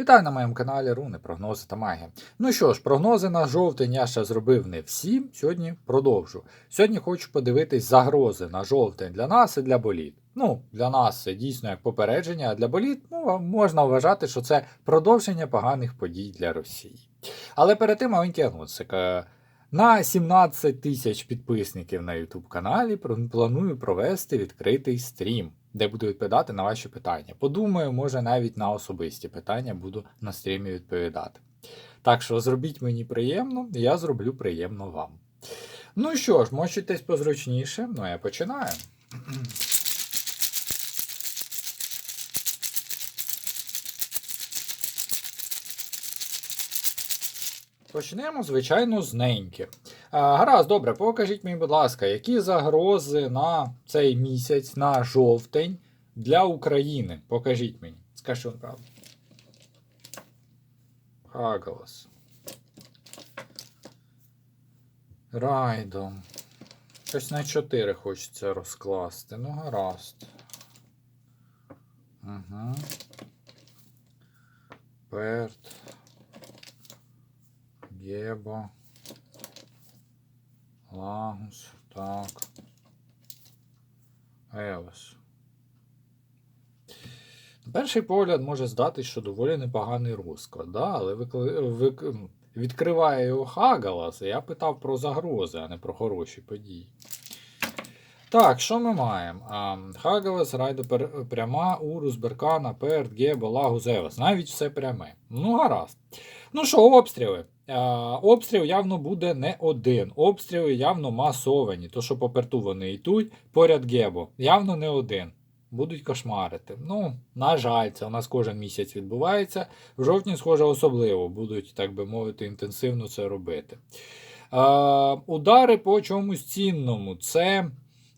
Вітаю на моєму каналі Руни, прогнози та магія. Ну що ж, прогнози на жовтень я ще зробив не всі. Сьогодні продовжу. Сьогодні хочу подивитись загрози на жовтень для нас і для боліт. Ну, для нас це дійсно як попередження, а для боліт ну, можна вважати, що це продовження поганих подій для Росії. Але перед тим маленький анонсик. Е, На 17 тисяч підписників на YouTube каналі планую провести відкритий стрім де буду відповідати на ваші питання. Подумаю, може навіть на особисті питання буду на стрімі відповідати. Так що зробіть мені приємно, я зроблю приємно вам. Ну що ж, мочитесь позручніше, ну я починаю. Почнемо, звичайно, з неньки. А, Гаразд, добре, покажіть мені, будь ласка, які загрози на цей місяць, на жовтень для України? Покажіть мені. Скажіть, що правда. Хагалас. Райдом. Щось на 4 хочеться розкласти. Ну, гаразд. Угу. Перт. Гебо. Лагус. Так. Елес. На перший погляд може здатись, що доволі непоганий розклад, да? але відкриває його Хагалас, і я питав про загрози, а не про хороші події. Так, що ми маємо? Хагалас, Райдо пряма, Урус, Беркана, Перт, Гебо, Лагус, Евас. Навіть все пряме. Ну, гаразд. Ну що, обстріли? Обстріл явно буде не один. Обстріли явно масовані. То, що по перту вони йдуть, поряд Гебо. Явно не один. Будуть кошмарити. Ну, на жаль, це у нас кожен місяць відбувається. В жовтні, схоже, особливо будуть, так би мовити, інтенсивно це робити. Е, Удари по чомусь цінному. Це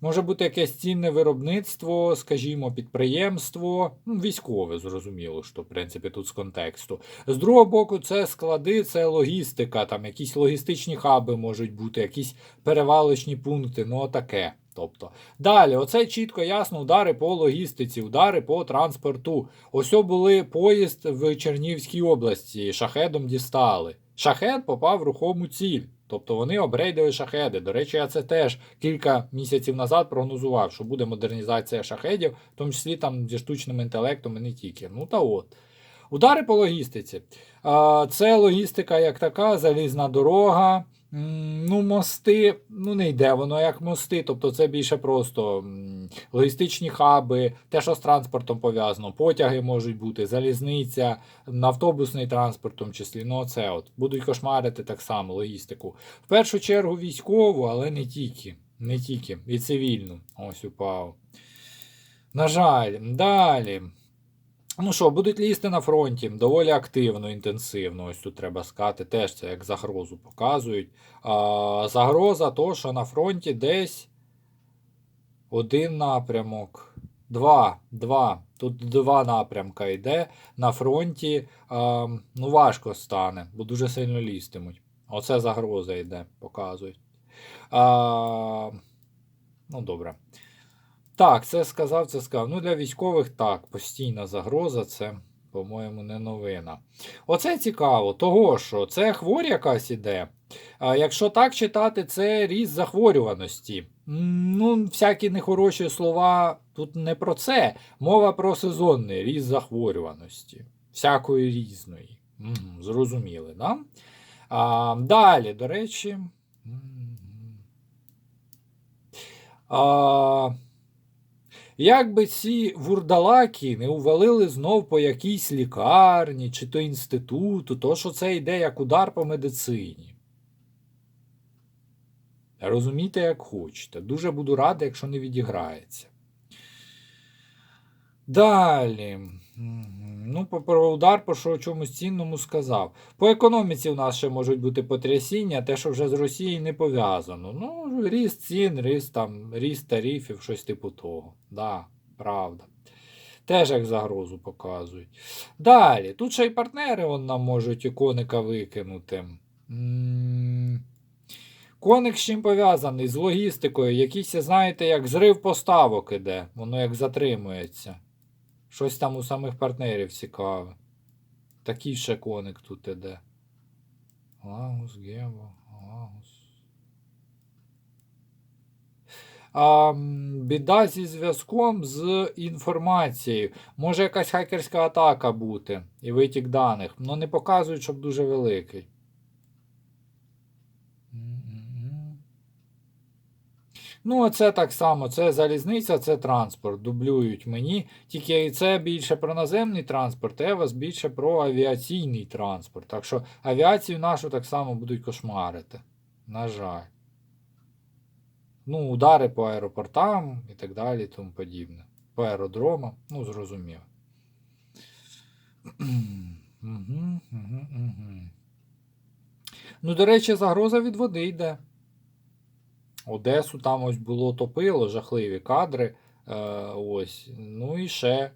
Може бути якесь цінне виробництво, скажімо, підприємство, військове, зрозуміло, що в принципі тут з контексту. З другого боку, це склади, це логістика, там якісь логістичні хаби можуть бути, якісь перевалочні пункти, ну таке. Тобто, Далі, оце чітко ясно, удари по логістиці, удари по транспорту. Ось були поїзд в Чернівській області, шахедом дістали. Шахед попав в рухому ціль. Тобто вони обрейдили шахеди. До речі, я це теж кілька місяців назад прогнозував, що буде модернізація шахедів, в тому числі там зі штучним інтелектом і не тільки. Ну та от. Удари по логістиці. Це логістика як така, залізна дорога. Ну, мости, ну не йде воно як мости, тобто це більше просто логістичні хаби, те, що з транспортом пов'язано, потяги можуть бути, залізниця, автобусний транспорт, в тому числі. Ну, це от. Будуть кошмарити так само логістику. В першу чергу військову, але не тільки. Не тільки. І цивільну. Ось упав. На жаль, далі. Ну що, будуть лізти на фронті доволі активно, інтенсивно. Ось тут треба сказати, теж це як загрозу показують. А, Загроза то, що на фронті десь один напрямок. Два. Два. Тут два напрямка йде. На фронті а, ну важко стане, бо дуже сильно лізтимуть. Оце загроза йде, показують. А, Ну, добре. Так, це сказав, це сказав. Ну, для військових так, постійна загроза, це, по-моєму, не новина. Оце цікаво, того що це хворь якась іде. А Якщо так читати, це ріст захворюваності. Ну, всякі нехороші слова тут не про це. Мова про сезонний ріст захворюваності. Всякої різної. Зрозуміли, да? А, Далі, до речі. А, як би ці вурдалаки не увалили знов по якійсь лікарні чи то інституту, то що це йде як удар по медицині. Розумійте, як хочете. Дуже буду радий, якщо не відіграється. Далі. Ну, про удар, по що чомусь цінному сказав. По економіці у нас ще можуть бути потрясіння, те, що вже з Росією не пов'язано. Ну, ріст цін, ріст там, ріст тарифів, щось типу того. Да, правда. Теж як загрозу показують. Далі, тут ще й партнери вон нам можуть і коника викинути. Коник з чим пов'язаний з логістикою, якийсь, знаєте, як зрив поставок іде, воно як затримується. Щось там у самих партнерів цікаве. Такий ще коник тут іде. Лагус, Гево, Лагус. А, біда зі зв'язком з інформацією. Може якась хакерська атака бути і витік даних. Ну не показують, щоб дуже великий. Ну, оце так само. Це залізниця, це транспорт. Дублюють мені. Тільки це більше про наземний транспорт, а вас більше про авіаційний транспорт. Так що авіацію нашу так само будуть кошмарити. На жаль. Ну, удари по аеропортам і так далі, і тому подібне. По аеродромам, ну, зрозуміло. Мгм, мгм, мгм. Ну, до речі, загроза від води йде. Одесу там ось було топило, жахливі кадри. Е, ось. Ну і ще.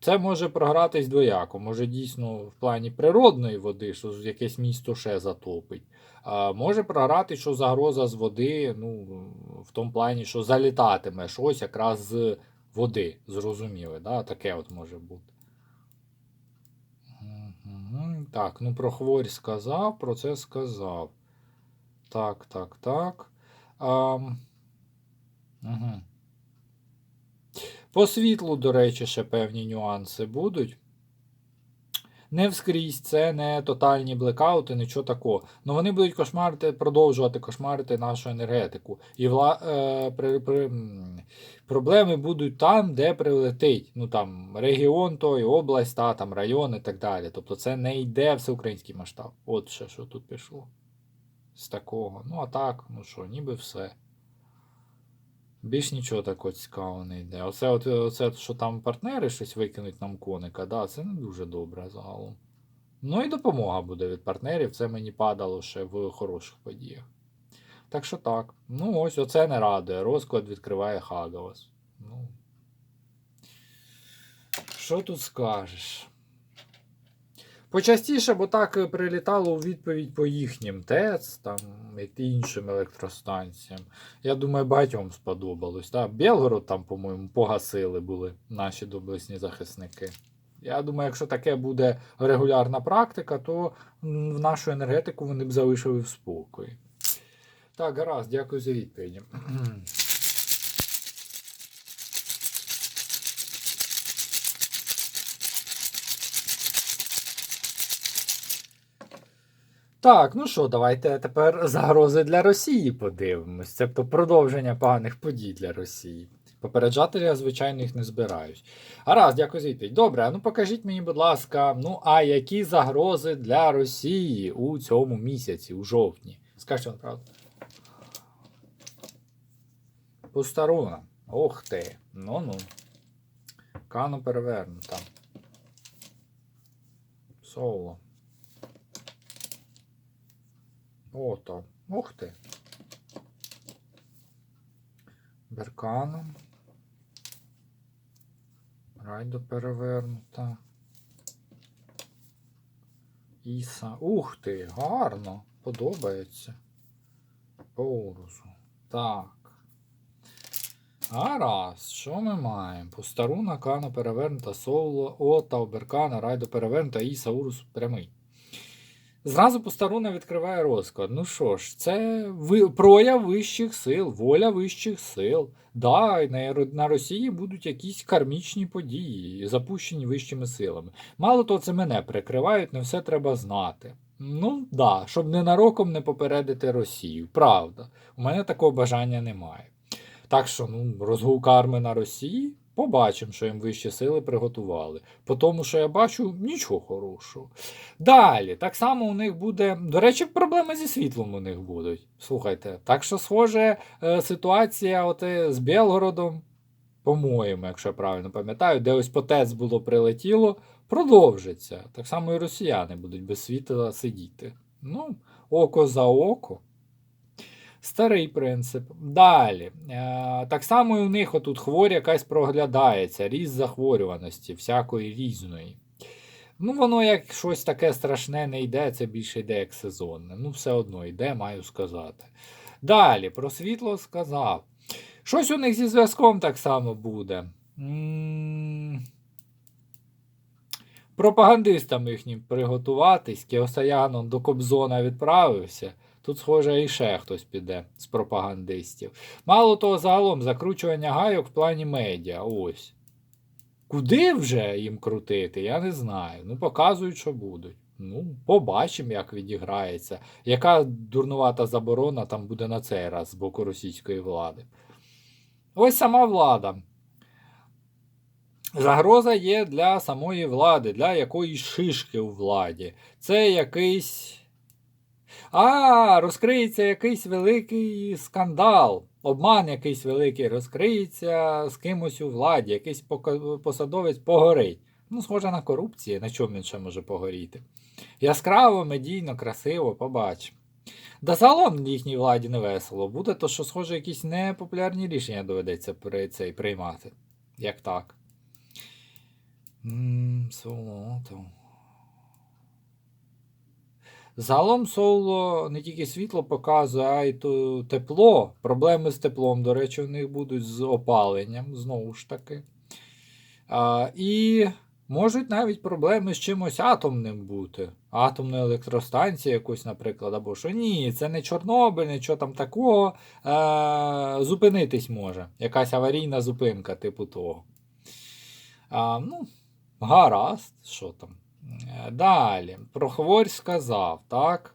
Це може програтись двояко. Може дійсно в плані природної води, що якесь місто ще затопить. А може програти, що загроза з води, ну, в тому плані, що залітатиме щось якраз з води. Зрозуміли, да? таке от може бути. Так, ну про хворь сказав, про це сказав. Так, так, так. А, угу. По світлу, до речі, ще певні нюанси будуть. Не вскрізь, це не тотальні блекаути, нічого такого. Ну вони будуть кошмарити, продовжувати кошмарити нашу енергетику. І вла, е, при, при, проблеми будуть там, де прилетить. Ну там регіон той, область, та, там район і так далі. Тобто це не йде всеукраїнський масштаб. От ще що тут пішло. З такого. Ну, а так, ну що, ніби все. Більш нічого такого цікавого не йде. Оце, от, оце, що там партнери щось викинуть нам коника, да, це не дуже добре загалом. Ну і допомога буде від партнерів, це мені падало ще в хороших подіях. Так що так. Ну ось оце не радує. Розклад відкриває Хагалас. Ну. Що тут скажеш? Почастіше, бо так е, прилітало у відповідь по їхнім ТЕЦ там, і іншим електростанціям. Я думаю, багатьом сподобалось. Так? Білгород там, по-моєму, погасили були наші доблесні захисники. Я думаю, якщо таке буде регулярна практика, то в нашу енергетику вони б залишили в спокої. Так, гаразд, дякую за відповіді. Так, ну що, давайте тепер загрози для Росії подивимось. Тобто продовження поганих подій для Росії. Попереджати я, звичайно, їх не збираюсь. Гаразд, дякую за відповідь. Добре, ну покажіть мені, будь ласка, ну а які загрози для Росії у цьому місяці, у жовтні? Скажіть вам правду. Пустаруна. Ох ти. Ну-ну. Кану перевернута. Соло. Ото. Ух ти. Берканом. Райдо перевернута. Іса. Ух ти, гарно. Подобається. Поурусу. Так. Гаразд, що ми маємо? Пустаруна, Кана перевернута, Соло, Ота, Оберкана, Райдо перевернута, Іса, Урус прямий. Зразу Постаруна відкриває розклад. Ну що ж, це прояв вищих сил, воля вищих сил. Да, на, на Росії будуть якісь кармічні події, запущені вищими силами. Мало того, це мене прикривають, не все треба знати. Ну, да, щоб ненароком не попередити Росію. Правда, у мене такого бажання немає. Так що, ну, розгул карми на Росії. Побачимо, що їм вищі сили приготували. По тому, що я бачу, нічого хорошого. Далі, так само у них буде. До речі, проблеми зі світлом у них будуть. Слухайте, так що схоже, е, ситуація от, е, з Білгородом, по-моєму, якщо я правильно пам'ятаю, де ось по ТЕЦ було прилетіло, продовжиться. Так само і росіяни будуть без світла сидіти. Ну, око за око. Старий принцип. Далі. Е, так само і у них отут хворі якась проглядається, ріст захворюваності, всякої різної. Ну, воно як щось таке страшне не йде, це більше йде як сезонне. Ну, все одно йде, маю сказати. Далі, про світло сказав. Щось у них зі зв'язком так само буде. Пропагандистам їхнім приготуватись. Кіосаян до Кобзона відправився. Тут, схоже, і ще хтось піде з пропагандистів. Мало того, загалом закручування гайок в плані медіа. Ось. Куди вже їм крутити, я не знаю. Ну, показують, що будуть. Ну, побачимо, як відіграється. Яка дурнувата заборона там буде на цей раз з боку російської влади. Ось сама влада. Загроза є для самої влади, для якоїсь шишки у владі. Це якийсь. А, розкриється якийсь великий скандал. Обман якийсь великий розкриється з кимось у владі, якийсь посадовець погорить. Ну, схоже на корупцію, на чому він ще може погоріти. Яскраво, медійно, красиво, побачимо. Да загалом їхній владі не весело буде, то що, схоже, якісь непопулярні рішення доведеться при цей приймати. Як так? Солото. Загалом соло не тільки світло показує, а й то тепло. Проблеми з теплом, до речі, в них будуть з опаленням, знову ж таки. А, і можуть навіть проблеми з чимось атомним бути. Атомна електростанція якусь, наприклад, або що ні, це не Чорнобиль, нічого там такого. Е, зупинитись може. Якась аварійна зупинка, типу того. А, ну, гаразд, що там. Е, Далі. Про хворь сказав, так?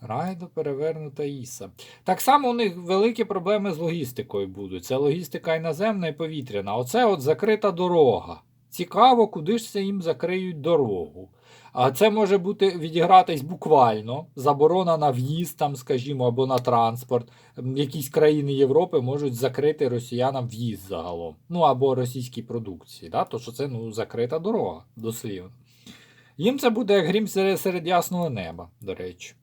Райдо перевернута Іса. Так само у них великі проблеми з логістикою будуть. Це логістика і наземна, і повітряна. Оце от закрита дорога. Цікаво, куди ж це їм закриють дорогу. А це може бути відігратись буквально. Заборона на в'їзд, там, скажімо, або на транспорт. Якісь країни Європи можуть закрити росіянам в'їзд загалом. Ну або російській продукції. Да? То що це ну, закрита дорога, дослівно. Їм це буде як грім серед, ясного неба, до речі.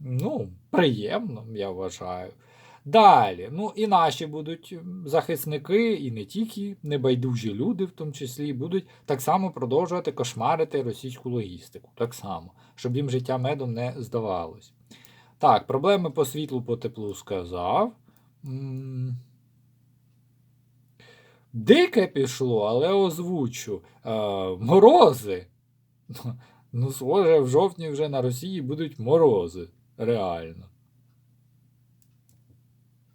Ну, приємно, я вважаю. Далі, ну і наші будуть захисники, і не тільки небайдужі люди, в тому числі, будуть так само продовжувати кошмарити російську логістику. Так само, щоб їм життя медом не здавалось. Так, проблеми по світлу, по теплу сказав. Дике пішло, але озвучу. Е, морози. Ну, схоже, в жовтні вже на Росії будуть морози. Реально.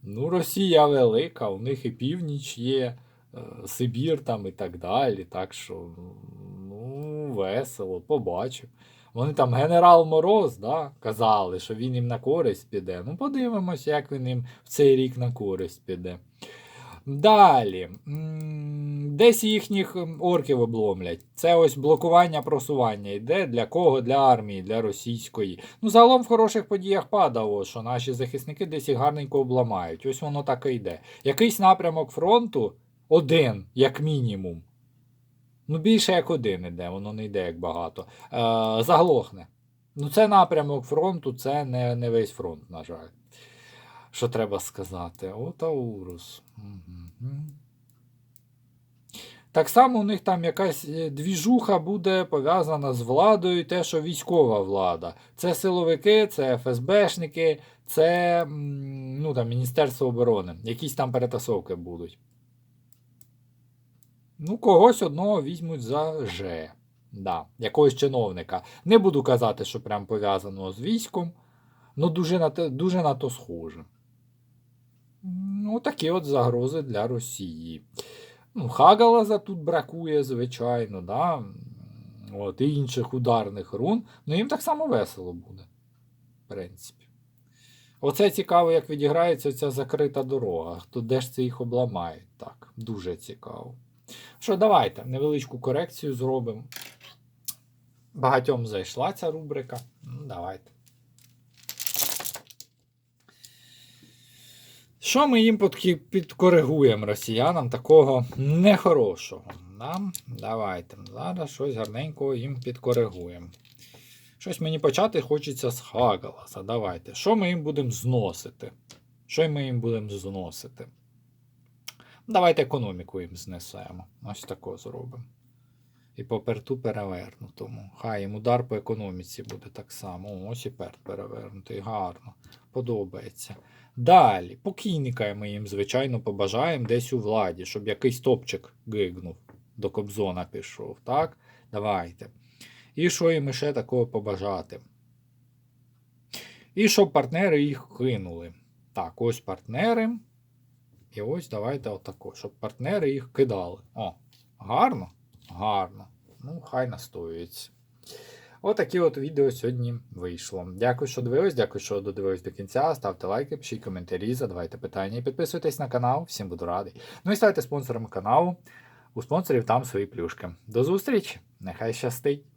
Ну, Росія велика, у них і північ є, е, Сибір там і так далі. Так що, ну, весело, побачив. Вони там генерал Мороз, да, казали, що він їм на користь піде. Ну, подивимося, як він їм в цей рік на користь піде. Далі. Десь їхніх орків обломлять. Це ось блокування просування йде. Для кого? Для армії, для російської. Ну, загалом в хороших подіях падало, що наші захисники десь їх гарненько обламають. Ось воно так і йде. Якийсь напрямок фронту один, як мінімум. Ну, більше як один іде, воно не йде як багато. Е, заглохне. Ну, це напрямок фронту, це не, не весь фронт, на жаль. Що треба сказати? О, Таурус. Мгм. Так само у них там якась е, двіжуха буде пов'язана з владою, те, що військова влада. Це силовики, це ФСБшники, це ну, там, Міністерство оборони. Якісь там перетасовки будуть. Ну, когось одного візьмуть за Ж. Да, якогось чиновника. Не буду казати, що прям пов'язано з військом. Ну, дуже на, дуже на то схоже. Ну, такі от загрози для Росії. Ну, Хагалаза тут бракує, звичайно, да? от, і інших ударних рун. Ну, їм так само весело буде. В принципі. Оце цікаво, як відіграється ця закрита дорога. Хто де ж це їх обламає? Так, дуже цікаво. Що, давайте невеличку корекцію зробимо. Багатьом зайшла ця рубрика. Ну, давайте. Що ми їм підкоригуємо росіянам такого нехорошого? Да? Давайте. Зараз щось гарненького їм підкоригуємо. Щось мені почати хочеться з Хагаласа. Давайте. Що ми їм будемо зносити? Що ми їм будемо зносити? Давайте економіку їм знесемо. Ось тако зробимо. І по перту перевернутому. Хай їм удар по економіці буде так само. Ось і перт перевернутий. Гарно. Подобається. Далі, покійника ми їм, звичайно, побажаємо десь у владі, щоб якийсь топчик гигнув, до Кобзона пішов. Так? Давайте. І що їм ще такого побажати? І щоб партнери їх кинули. Так, ось партнери. І ось давайте отако, щоб партнери їх кидали. О, гарно? Гарно. Ну, хай настоюється. Отакі от відео сьогодні вийшло. Дякую, що дивились, дякую, що додивились до кінця. Ставте лайки, пишіть коментарі, задавайте питання і підписуйтесь на канал. Всім буду радий. Ну і ставайте спонсорами каналу. У спонсорів там свої плюшки. До зустрічі! Нехай щастить!